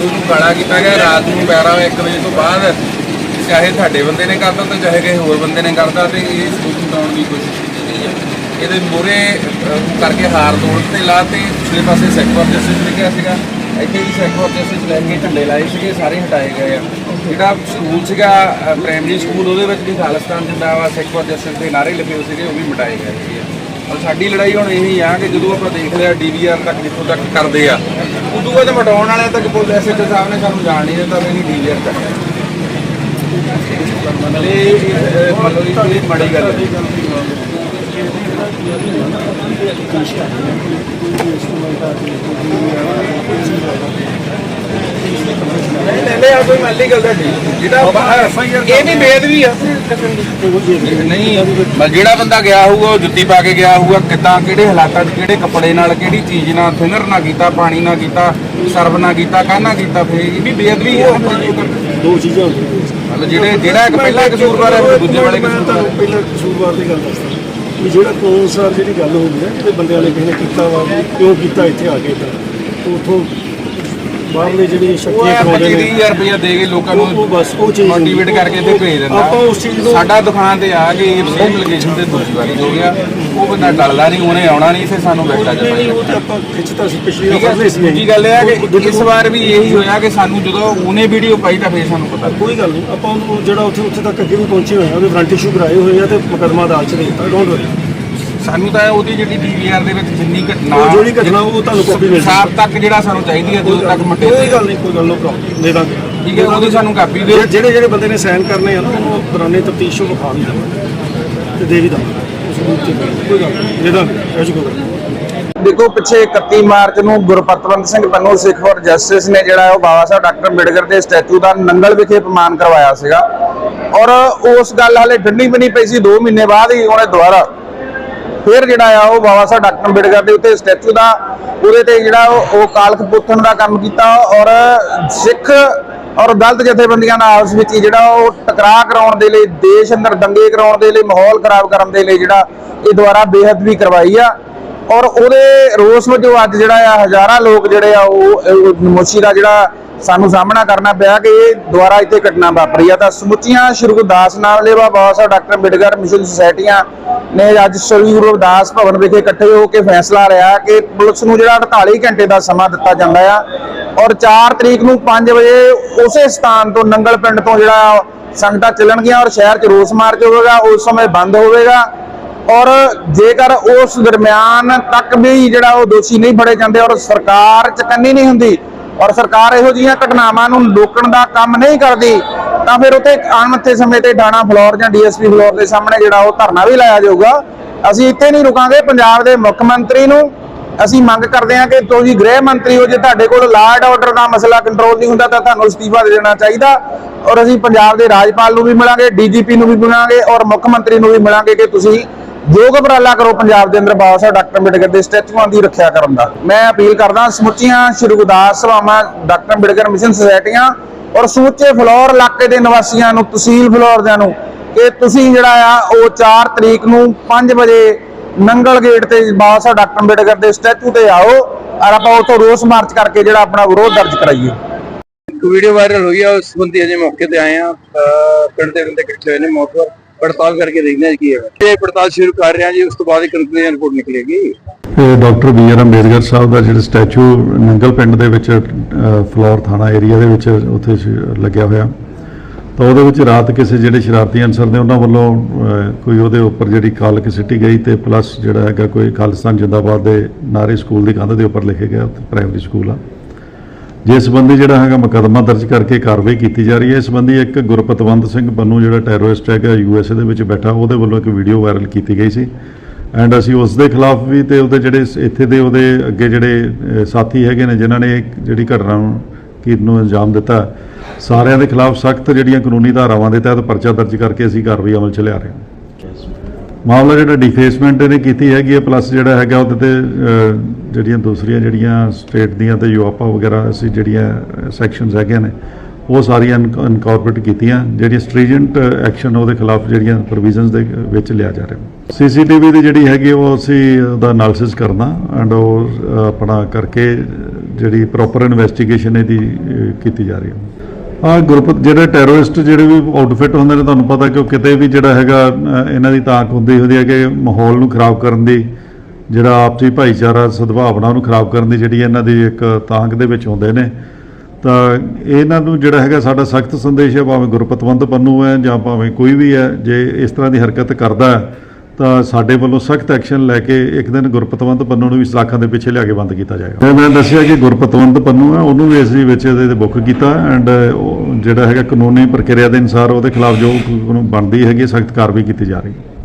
ਨੂੰ ਕਾਲਾ ਕੀਤਾ ਗਿਆ, ਰਾਤ ਨੂੰ 12 1 ਵਜੇ ਤੋਂ ਬਾਅਦ ਚਾਹੇ ਤੁਹਾਡੇ ਬੰਦੇ ਨੇ ਕਰਤਾ ਤੇ ਚਾਹੇ ਕਿਸੇ ਹੋਰ ਬੰਦੇ ਨੇ ਕਰਤਾ ਤੇ ਇਹ ਸਬੂਤ ਮਿਟਾਉਣ ਦੀ ਕੋਸ਼ਿਸ਼ ਕੀਤੀ ਗਈ ਹੈ। ਇਹਦੇ ਮੂਹਰੇ ਕਰਕੇ ਹਾਰ ਤੋੜ ਤੇ ਲਾ ਤੇ ਪਿਛਲੇ ਪਾਸੇ ਸੈਕਟਰ ਜਸਟਿਸ ਲਿਖਿਆ ਸੀਗਾ। ਇੱਥੇ ਵੀ ਸੈਕਟਰ ਜਸਟਿਸ ਲੈ ਕੇ ਝੰਡੇ ਲਾਏ ਸੀਗੇ, ਸਾਰੇ ਹਟਾਏ ਗਏ ਆ। ਜਿਹੜਾ ਸਕੂਲ ਸੀਗਾ ਪ੍ਰਾਇਮਰੀ ਸਕੂਲ ਉਹਦੇ ਵਿੱਚ ਵੀ ਖਾਲਿਸਤਾਨ ਜਿੰਦਾਬਾਦ ਸੈਕਟਰ ਜਸਟਿਸ ਦੇ ਨਾਰੇ ਲਿਖੇ ਹੋਏ ਸੀਗੇ, ਉਹ ਵੀ ਮਿਟਾਏ ਗਏ ਸੀਗੇ। ਔਰ ਸਾਡੀ ਲੜਾਈ ਹੁਣ ਇਹੀ ਆ ਕਿ ਜਦੋਂ ਆਪਾਂ ਦੇਖ ਲਿਆ ਡੀਵੀਆਰ ਤੱਕ ਜਿੱਥੋਂ ਤੱਕ ਕਰਦੇ ਆ, ਉਦੋਂ ਬਾਅਦ ਮਟਾਉਣ ਵਾਲਿਆਂ ਤੱਕ ਪੁਲਿਸ ਐਸਐਚਓ ਸਾਹਿਬ ਨੇ ਸਾਨੂੰ ਜਾਣ ਨਹੀਂ ਦਿੱਤਾ ਵੀ ਡੀਵੀਆਰ ਕਰਨਾ ਇਹ ਮਤਲਬ ਇਹ ਮਾੜੀ ਗੱਲ ਹੈ। ਨਹੀਂ ਲੈਂਦੇ ਆ ਕੋਈ ਮੱਲੀ ਗੱਲ ਤੁਹਾਡੀ। ਜਿਹੜਾ ਇਹ ਵੀ ਬੇਦਵੀ ਆ। ਨਹੀਂ ਮੈਂ ਜਿਹੜਾ ਬੰਦਾ ਗਿਆ ਹੋਊਗਾ ਉਹ ਜੁੱਤੀ ਪਾ ਕੇ ਗਿਆ ਹੋਊਗਾ। ਕਿੱਦਾਂ ਕਿਹੜੇ ਹਾਲਾਤਾਂ 'ਚ ਕਿਹੜੇ ਕੱਪੜੇ ਨਾਲ ਕਿਹੜੀ ਚੀਜ਼ ਨਾਲ ਥਿਨਰ ਨਾ ਕੀਤਾ ਪਾਣੀ ਨਾ ਕੀਤਾ ਸਰਵ ਨਾ ਕੀਤਾ ਕਾਹਨਾ ਕੀਤਾ ਫੇ ਇਹ ਵੀ ਬੇਦਵੀ ਹੈ ਦੋ ਚੀਜ਼ਾਂ ਮਤਲਬ ਜਿਹੜੇ ਜਿਹੜਾ ਇੱਕ ਪਹਿਲਾ ਕਸੂਰਵਾਰ ਹੈ ਫਿਰ ਦੂਜੇ ਵਾਲੇ ਕਸੂਰਵਾਰ ਪਹਿਲਾਂ ਕਸੂਰਵਾਰ ਦੀ ਗੱਲ ਦੱਸਦਾ। ਵੀ ਜਿਹੜਾ ਕਾਨੂੰਨ ਅਨੁਸਾਰ ਜਿਹੜੀ ਗੱਲ ਹੋ ਗਈ ਨਾ ਜਿਹੜੇ ਬੰਦੇ ਵਾਲੇ ਕਿਸੇ ਨੇ ਕੀਤਾ ਵੀ ਕਿਉਂ ਕੀਤਾ ਇੱਥੇ ਆ ਕੇ ਤਾਂ ਉਥੋਂ ਬਾਹਰਲੇ ਜਿਹੜੀ ਸ਼ਕਤੀਆਂ ਕਰਾਉਂਦੇ ਨੇ 25000 ਰੁਪਇਆ ਦੇ ਕੇ ਲੋਕਾਂ ਨੂੰ ਬਸ ਉਹ ਚੀਜ਼ ਮੋਟੀਵੇਟ ਕਰਕੇ ਤੇ ਭੇਜ ਦਿੰਦਾ। ਆਪਾਂ ਉਸ ਚੀਜ਼ ਨੂੰ- ਸਾਡਾ ਦੁਕਾਨ ਤੇ ਆ ਕੇ ਸੇਮ ਲੋਕੇਸ਼ਨ ਤੇ ਦੂਜੀ ਵਾਰੀ ਹੋ ਗਿਆ। ਉਹ ਬੰਦਾ ਟਲਦਾ ਨਹੀਂ ਉਹਨੇ ਆਉਣਾ ਨਹੀਂ ਫਿਰ ਸਾਨੂੰ ਬੈਠਾ ਨਹੀਂ ਉਹ ਤੇ ਆਪਾਂ ਖਿੱਚਤਾ ਸੀ ਪਿਛਲੀ ਵਾਰ ਹੈ ਫੜਨੇ ਸੀ। ਦੂਜੀ ਗੱਲ ਇਹ ਹੈ ਕਿ ਇਸ ਵਾਰ ਵੀ ਇਹੀ ਹੋਇਆ ਕਿ ਸਾਨੂੰ ਜਦੋਂ ਉਹਨੇ ਵੀਡੀਓ ਪਾਈ ਤਾਂ ਫਿਰ ਸਾਨੂੰ ਪਤਾ ਕੋਈ ਗੱਲ ਨਹੀਂ ਆਪਾਂ ਉਹਨੂੰ ਜਿਹੜਾ ਉੱਥੇ ਉੱਥੇ ਤੱਕ ਅੱਗੇ ਵੀ ਪਹੁੰਚੇ ਹੋਏ ਆ ਉਹਦੇ ਵਾਰੰਟ ਇਸ਼ੂ ਕਰਾਏ ਹੋਏ ਆ ਤੇ ਮੁਕੱਦਮਾ ਅਦਾਲਤ ਚ ਦੇ ਦਿੱਤਾ ਡੋਂਟ ਵਰੀ ਸਾਨੂੰ ਤਾਂ ਉਹਦੀ ਜਿਹੜੀ ਡੀਵੀਆਰ ਦੇ ਵਿੱਚ ਜਿੰਨੀ ਘਟਨਾ ਉਹ ਜਿਹੜੀ ਘਟਨਾ ਉਹ ਤੁਹਾਨੂੰ ਕਾਪੀ ਮਿਲ ਸਾਫ਼ ਤੱਕ ਜਿਹੜਾ ਸਾਨੂੰ ਚਾਹੀਦੀ ਹੈ ਜਦੋਂ ਤੱਕ ਮਟੇ ਕੋਈ ਗੱਲ ਨਹੀਂ ਕੋਈ ਗੱਲ ਨੋ ਪ੍ਰੋਬਲਮ ਦੇ ਦਾਂਗੇ। ਠੀਕ ਹੈ ਉਹਦੀ ਸਾਨੂੰ ਕਾਪੀ ਦਿਓ। ਜਿਹੜੇ ਜਿਹੜੇ ਬੰਦੇ ਨੇ ਸਾਈਨ ਕਰਨੇ ਆ ਨਾ ਉਹਨੂੰ ਦੌਰਾਨੇ ਤਫਤੀਸ਼ ਨੂੰ ਵਿਖਾ ਵੀ ਤੇ ਦੇ ਵੀ ਦਾਂਗੇ। ਕੋਈ ਗੱਲ ਨਹੀਂ ਦੇ ਦਾਂਗੇ। ਇਹ 'ਚ ਕੋਈ ਗੱਲ ਨਹੀਂ। ਦੇਖੋ ਪਿੱਛੇ 31 ਮਾਰਚ ਨੂੰ ਗੁਰਪਤਵੰਤ ਸਿੰਘ ਪੰਨੂ ਸਿੱਖ ਫॉर ਜਸਟਿਸ ਨੇ ਜਿਹੜਾ ਉਹ ਬਾਬਾ ਸਾਹਿਬ ਡਾਕਟਰ ਅੰਬੇਡਕਰ ਦੇ ਸਟੈਚੂ ਦਾ ਨੰਗਲ ਵਿਖੇ ਅਪਮਾਨ ਕਰਵਾਇਆ ਸੀਗਾ। ਔਰ ਉਸ ਗੱਲ ਹਾਲੇ ਠੰਡੀ ਨਹੀਂ ਪਈ ਸੀ 2 ਮਹੀਨੇ ਬਾਅਦ ਹੀ ਉਹਨੇ ਦੁਬਾਰਾ ਫਿਰ ਜਿਹੜਾ ਆ ਉਹ ਬਾਬਾ ਸਾਹਿਬ ਡਾਕਟਰ ਅੰਬੇਡਕਰ ਦੇ ਉੱਤੇ ਸਟੈਚੂ ਦਾ, ਉਹਦੇ ਤੇ ਜਿਹੜਾ ਉਹ ਕਾਲਖ ਪੁੱਥਣ ਦਾ ਕੰਮ ਕੀਤਾ ਔਰ ਸਿੱਖ ਔਰ ਦਲਿਤ ਜਥੇਬੰਦੀਆਂ ਨਾਲ ਆਪਸ ਵਿੱਚ ਜਿਹੜਾ ਉਹ ਟਕਰਾਅ ਕਰਾਉਣ ਦੇ ਲਈ, ਦੇਸ਼ ਅੰਦਰ ਦੰਗੇ ਕਰਾਉਣ ਦੇ ਲਈ, ਮਾਹੌਲ ਖਰਾਬ ਕਰਨ ਦੇ ਲਈ ਜਿਹੜਾ ਇਹ ਦੁਆਰਾ ਬੇਹੱਦ ਵੀ ਕਰਵਾਈ ਆ। ਔਰ ਉਹਦੇ ਰੋਸ ਵਜੋਂ ਅੱਜ ਜਿਹੜਾ ਆ ਹਜ਼ਾਰਾਂ ਲੋਕ ਜਿਹੜੇ ਆ ਉਹ ਉਹ ਨਮੋਸ਼ੀ ਦਾ ਜਿਹੜਾ ਸਾਨੂੰ ਸਾਹਮਣਾ ਕਰਨਾ ਪਿਆ ਕਿ ਇਹ ਦੁਆਰਾ ਇੱਥੇ ਘਟਨਾ ਵਾਪਰੀ ਆ। ਤਾਂ ਸਮੁੱਚੀਆਂ ਸ਼੍ਰੀ ਗੁਰਦਾਸ ਨਾਮਲੇਵਾ ਬਾਬਾ ਸਾਹਿਬ ਡਾਕਟਰ ਅੰਬੇਡਕਰ ਮਿਸ਼ਨ ਸੁਸਾਇਟੀਆਂ ਨੇ ਅੱਜ ਸ੍ਰੀ ਗੁਰੂ ਰਵਿਦਾਸ ਭਵਨ ਵਿਖੇ ਇਕੱਠੇ ਹੋ ਕੇ ਫੈਸਲਾ ਲਿਆ ਕਿ ਪੁਲਿਸ ਨੂੰ ਜਿਹੜਾ 48 ਘੰਟੇ ਦਾ ਸਮਾਂ ਦਿੱਤਾ ਜਾਂਦਾ ਆ ਔਰ 4 ਤਰੀਕ ਨੂੰ 5 ਵਜੇ ਉਸੇ ਸਥਾਨ ਤੋਂ ਨੰਗਲ ਪਿੰਡ ਤੋਂ ਜਿਹੜਾ ਸੰਗਤਾਂ ਚੱਲਣਗੀਆਂ ਔਰ ਸ਼ਹਿਰ 'ਚ ਰੋਸ ਮਾਰਚ ਹੋਵੇਗਾ, ਉਸ ਸਮੇਂ ਬੰਦ ਹੋਵੇਗਾ ਔਰ ਜੇਕਰ ਉਸ ਦਰਮਿਆਨ ਤੱਕ ਵੀ ਜਿਹੜਾ ਉਹ ਦੋਸ਼ੀ ਨਹੀਂ ਫੜੇ ਜਾਂਦੇ ਔਰ ਸਰਕਾਰ ਚਕੰਨੀ ਨਹੀਂ ਹੁੰਦੀ ਔਰ ਸਰਕਾਰ ਇਹੋ ਜਿਹੀਆਂ ਘਟਨਾਵਾਂ ਨੂੰ ਰੋਕਣ ਦਾ ਕੰਮ ਨਹੀਂ ਕਰਦੀ, ਤਾਂ ਫਿਰ ਉੱਥੇ ਅਣਮੱਥੇ ਸਮੇਂ ਤੇ ਡਾਣਾ ਫਲੋਰ ਜਾਂ ਡੀਐਸਪੀ ਫਲੋਰ ਦੇ ਸਾਹਮਣੇ ਜਿਹੜਾ ਉਹ ਧਰਨਾ ਵੀ ਲਾਇਆ ਜਾਊਗਾ। ਅਸੀਂ ਇੱਥੇ ਨਹੀਂ ਰੁਕਾਂਗੇ, ਪੰਜਾਬ ਦੇ ਮੁੱਖ ਮੰਤਰੀ ਨੂੰ ਅਸੀਂ ਮੰਗ ਕਰਦੇ ਹਾਂ ਕਿ ਤੁਸੀਂ ਗ੍ਰਹਿ ਮੰਤਰੀ ਹੋ ਜੇ ਤੁਹਾਡੇ ਕੋਲ ਲਾਅ ਐਂਡ ਆਰਡਰ ਦਾ ਮਸਲਾ ਕੰਟਰੋਲ ਨਹੀਂ ਹੁੰਦਾ, ਤਾਂ ਤੁਹਾਨੂੰ ਅਸਤੀਫਾ ਦੇ ਦੇਣਾ ਚਾਹੀਦਾ। ਔਰ ਅਸੀਂ ਪੰਜਾਬ ਦੇ ਰਾਜਪਾਲ ਨੂੰ ਵੀ ਮਿਲਾਂਗੇ, ਡੀਜੀਪੀ ਨੂੰ ਵੀ ਮਿਲਾਂਗੇ ਔਰ ਮੁੱਖ ਮੰਤਰੀ ਨੂੰ ਵੀ ਮਿਲਾਂਗੇ ਕਿ ਤੁਸੀਂ ਯੋਗ ਉਪਰਾਲਾ ਕਰੋ ਪੰਜਾਬ ਦੇ ਅੰਦਰ, ਬਾਬਾ ਸਾਹਿਬ ਡਾਕਟਰ ਅੰਬੇਡਕਰ ਦੇ ਸਟੈਚੂਆਂ ਦੀ ਰੱਖਿਆ ਕਰਨ ਦਾ। ਮੈਂ ਅਪੀਲ ਕਰਦਾ, ਸਮੁੱਚੀਆਂ ਸ਼੍ਰੀ ਗੁਰਦਾਸ ਸਭਾਵਾਂ, ਡਾਕਟਰ ਅੰਬੇਡਕਰ ਮਿਸ਼ਨ ਸੁਸਾਇਟੀਆਂ ਔਰ ਸਮੁੱਚੇ ਫਲੋਰ ਇਲਾਕੇ ਦੇ ਨਿਵਾਸੀਆਂ ਨੂੰ, ਤਹਿਸੀਲ ਫਲੋਰ ਦਿਆਂ ਨੂੰ ਕਿ ਤੁਸੀਂ ਜਿਹੜਾ ਆ, ਉਹ 4 ਤਰੀਕ ਨੂੰ 5 ਵਜੇ ਨੰਗਲ ਗੇਟ ਤੇ ਬਾਬਾ ਸਾਹਿਬ ਡਾਕਟਰ ਅੰਬੇਡਕਰ ਦੇ ਸਟੈਚੂ ਤੇ ਆਓ ਔਰ ਆਪਾਂ ਉੱਥੋਂ ਰੋਸ ਮਾਰਚ ਕਰਕੇ ਜਿਹੜਾ ਆਪਣਾ ਵਿਰੋਧ ਦਰਜ ਕਰਾਈਏ। ਇੱਕ ਵੀਡੀਓ ਵਾਇਰਲ ਹੋਈ ਆ, ਉਸ ਸੰਬੰਧੀ ਅਜੇ ਮੌਕੇ ਤੇ ਆਏ ਆ। ਪਿੰਡ ਦੇ ਬੰਦੇ ਇਕੱਠੇ ਹੋਏ ਨੇ ਮੌਤਵਰ ਪੜਤਾਲ ਕਰਕੇ ਦੇਖਦੇ ਹਾਂ ਕੀ ਹੈ ਇਹ ਪੜਤਾਲ ਸ਼ੁਰੂ ਕਰ ਰਹੇ ਹਾਂ ਜੀ ਉਸ ਤੋਂ ਬਾਅਦ ਕੰਕਲੂਜਨ ਰਿਪੋਰਟ ਨਿਕਲੇਗੀ। ਇਹ doctor B R Ambedkar Sahib ਦਾ ਜਿਹੜਾ ਸਟੈਚੂ ਨੰਗਲ ਪਿੰਡ ਦੇ ਵਿੱਚ ਅ, ਫਲੋਰ ਥਾਣਾ ਏਰੀਆ ਦੇ ਵਿੱਚ ਉੱਥੇ ਲੱਗਿਆ ਹੋਇਆ। ਤਾਂ ਉਹਦੇ ਵਿੱਚ ਰਾਤ ਕਿਸੇ ਜਿਹੜੇ ਸ਼ਰਾਰਤੀ ਅਨਸਰ ਨੇ ਉਹਨਾਂ ਵੱਲੋਂ ਕੋਈ ਉਹਦੇ ਉੱਪਰ ਜਿਹੜੀ ਕਾਲਕ ਸਿੱਟੀ ਗਈ ਤੇ ਪਲੱਸ ਜਿਹੜਾ ਹੈਗਾ ਕੋਈ ਖਾਲਿਸਤਾਨ ਜਿੰਦਾਬਾਦ ਦੇ ਨਾਰੇ ਸਕੂਲ ਦੀ ਕੰਧ ਦੇ ਉੱਪਰ ਲਿਖੇ ਗਿਆ ਉੱਥੇ ਪ੍ਰਾਇਮਰੀ ਸਕੂਲ ਆ। ਜਿਸ ਸੰਬੰਧੀ ਜਿਹੜਾ ਹੈਗਾ ਮੁਕੱਦਮਾ ਦਰਜ ਕਰਕੇ ਕਾਰਵਾਈ ਕੀਤੀ ਜਾ ਰਹੀ ਹੈ, ਇਸ ਸੰਬੰਧੀ ਇੱਕ ਗੁਰਪਤਵੰਤ ਸਿੰਘ ਬੰਨੂ ਜਿਹੜਾ ਟੈਰੋਰਿਸਟ ਹੈਗਾ ਯੂਐਸਏ ਦੇ ਵਿੱਚ ਬੈਠਾ, ਉਹਦੇ ਵੱਲੋਂ ਇੱਕ ਵੀਡੀਓ ਵਾਇਰਲ ਕੀਤੀ ਗਈ ਸੀ। ਐਂਡ ਅਸੀਂ ਉਸ ਦੇ ਖਿਲਾਫ ਵੀ ਤੇ ਉਹਦੇ ਜਿਹੜੇ ਇੱਥੇ ਦੇ ਉਹਦੇ ਅੱਗੇ ਜਿਹੜੇ ਸਾਥੀ ਹੈਗੇ ਨੇ, ਜਿਨ੍ਹਾਂ ਨੇ ਜਿਹੜੀ ਘਟਨਾ ਨੂੰ ਕੀ ਨੂੰ ਅੰਜਾਮ ਦਿੱਤਾ, ਸਾਰਿਆਂ ਦੇ ਖਿਲਾਫ ਸਖਤ ਜਿਹੜੀਆਂ ਕਾਨੂੰਨੀ ਧਾਰਾਵਾਂ ਦੇ ਤਹਿਤ ਪਰਚਾ ਦਰਜ ਕਰਕੇ ਅਸੀਂ ਕਾਰਵਾਈ ਅਮਲ 'ਚ ਲਿਆ ਰਹੇ ਹਾਂ। ਮਾਮਲਾ ਜਿਹੜਾ ਡਿਫੇਸਮੈਂਟ ਇਹਨੇ ਕੀਤੀ ਹੈਗੀ ਹੈ ਪਲੱਸ ਜਿਹੜਾ ਹੈਗਾ ਉਹਦੇ ਤੇ ਜਿਹੜੀਆਂ ਦੂਸਰੀਆਂ ਜਿਹੜੀਆਂ ਸਟੇਟ ਦੀਆਂ ਤੇ ਯੂਆਪਾ ਵਗੈਰਾ ਅਸੀਂ ਜਿਹੜੀਆਂ ਸੈਕਸ਼ਨਸ ਹੈਗੀਆਂ ਨੇ, ਉਹ ਸਾਰੀਆਂ ਇਨਕੋਰਪੋਰੇਟ ਕੀਤੀਆਂ, ਜਿਹੜੀਆਂ ਸਟ੍ਰੀਜੈਂਟ ਐਕਸ਼ਨ ਉਹਦੇ ਖਿਲਾਫ ਜਿਹੜੀਆਂ ਪ੍ਰੋਵੀਜ਼ਨਸ ਦੇ ਵਿੱਚ ਲਿਆ ਜਾ ਰਿਹਾ। ਸੀਸੀਟੀਵੀ ਦੀ ਜਿਹੜੀ ਹੈਗੀ ਉਹ ਅਸੀਂ ਉਹਦਾ ਐਨਾਲਿਸਿਸ ਕਰਨਾ ਐਂਡ ਉਹ ਆਪਣਾ ਕਰਕੇ ਜਿਹੜੀ ਪ੍ਰੋਪਰ ਇਨਵੈਸਟੀਗੇਸ਼ਨ ਇਹਦੀ ਕੀਤੀ ਜਾ ਰਹੀ ਹੈ। ਆ ਗਰੁੱਪ ਜਿਹੜੇ ਟੈਰੋਰਿਸਟ ਜਿਹੜੇ ਵੀ ਆਊਟਫਿਟ ਹੁੰਦੇ ਨੇ, ਤੁਹਾਨੂੰ ਪਤਾ ਕਿ ਉਹ ਕਿਤੇ ਵੀ ਜਿਹੜਾ ਹੈਗਾ ਇਹਨਾਂ ਦੀ ਤਾਕ ਹੁੰਦੀ ਹੁੰਦੀ ਹੈ ਕਿ ਮਾਹੌਲ ਨੂੰ ਖਰਾਬ ਕਰਨ ਦੀ, ਜਿਹੜਾ ਆਪਸੀ ਭਾਈਚਾਰਾ, ਸਦਭਾਵਨਾ ਨੂੰ ਖਰਾਬ ਕਰਨ ਦੀ ਜਿਹੜੀ ਇਹਨਾਂ ਦੀ ਇੱਕ ਤਾਂਗ ਦੇ ਵਿੱਚ ਹੁੰਦੇ ਨੇ। ਤਾਂ ਇਹਨਾਂ ਨੂੰ ਜਿਹੜਾ ਹੈਗਾ ਸਾਡਾ ਸਖਤ ਸੰਦੇਸ਼ ਹੈ ਭਾਵੇਂ ਗੁਰਪਤਵੰਤ ਪੰਨੂ ਹੈ ਜਾਂ ਭਾਵੇਂ ਕੋਈ ਵੀ ਹੈ, ਜੇ ਇਸ ਤਰ੍ਹਾਂ ਦੀ ਹਰਕਤ ਕਰਦਾ ਹੈ ਤਾਂ ਸਾਡੇ ਵੱਲੋਂ ਸਖਤ ਐਕਸ਼ਨ ਲੈ ਕੇ ਇੱਕ ਦਿਨ ਗੁਰਪਤਵੰਤ ਪੰਨੂ ਨੂੰ ਵੀ ਸਲਾਖਾਂ ਦੇ ਪਿੱਛੇ ਲਿਆ ਕੇ ਬੰਦ ਕੀਤਾ ਜਾਏਗਾ। ਤੇ ਮੈਂ ਦੱਸਿਆ ਕਿ ਗੁਰਪਤਵੰਤ ਪੰਨੂ ਹੈ, ਉਹਨੂੰ ਵੀ ਅਸੀਂ ਵਿੱਚ ਇਹਦੇ ਬੁੱਕ ਕੀਤਾ ਐਂਡ ਜਿਹੜਾ ਹੈਗਾ ਕਾਨੂੰਨੀ ਪ੍ਰਕਿਰਿਆ ਦੇ ਅਨੁਸਾਰ ਉਹਦੇ ਖਿਲਾਫ ਜੋ ਬਣਦੀ ਹੈਗੀ, ਸਖਤ ਕਾਰਵਾਈ ਕੀਤੀ ਜਾ ਰਹੀ ਹੈ।